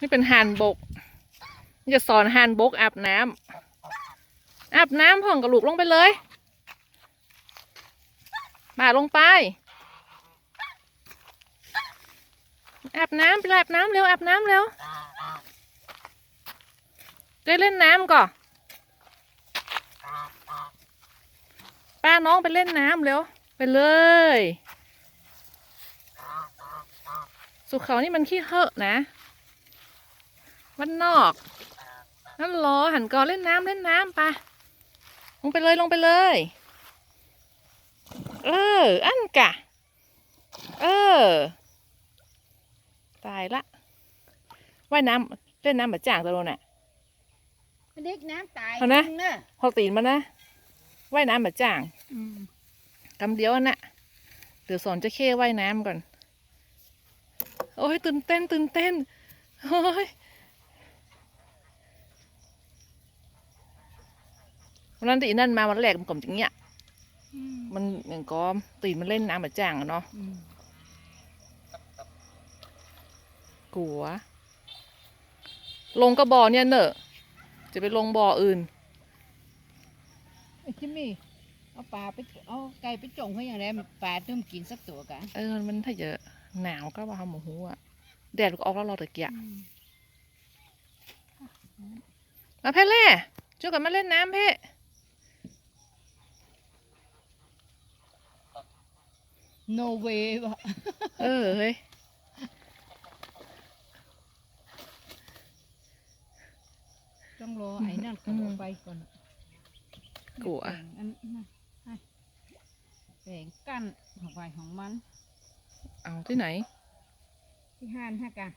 นี่เป็นห่านบกนี่จะสอนห่านบกอาบน้ำอาบน้ำพ่องกับลูกลงไปเลยมาลงไป อาบน้ำไปอาบน้ำเร็วอาบน้ำเร็วได้เล่นน้ำก่อนป้าน้องไปเล่นน้ำเร็ว ไปเลย สุเขานี่มันขี้เหอะนะวันนอกนั่นรอหันก่อนเล่นน้ำเล่นน้ำไปะลงไปเลยลงไปเลย เออ อันกะ เออ ตายละว่ายน้ำเล่นน้ำแบบจ่างตัวโนนน่ะเด็กน้ำตายเอานะจริงเนอะพอตีนมานะว่ายน้ำแบบจ่างอืมกำเดียวน่ะเดี๋ยวสอนเจะเข้ว่ายน้ำก่อน โอ้ยตื่นเต้นตื่นเต้นโอ้ยวันนั้นตีนั่นมาวันแรกมันกลมอย่างเงี้ยอืมมันอย่างก็ตีนมันเล่นน้ำแบบจ่างอะเนาะอืมกลัว ลงกระบอกเนี่ยเนอะ จะไปลงบ่ออื่นไอ้จิมมี่ เอาปลาไปเอาไก่ไปจงเขาอย่างไรปลาต้มกินสักตัวกันเออ มันถ้าเยอะหนาวก็ว่าทำหมูหูอะแดดก็ออกแล้วรอตะเกียะมาเพ่เล่ช่วยกันมาเล่นน้ำเพ่โนเวย์วะเออเฮ้ยต้องรอไอ้นั่นเขาเอาไปก่อนกลัวแบ่งอันนั้นให้แบ่ งกั้นของไฟของมัน เอาที่ไหน ที่ห้านฮะกะ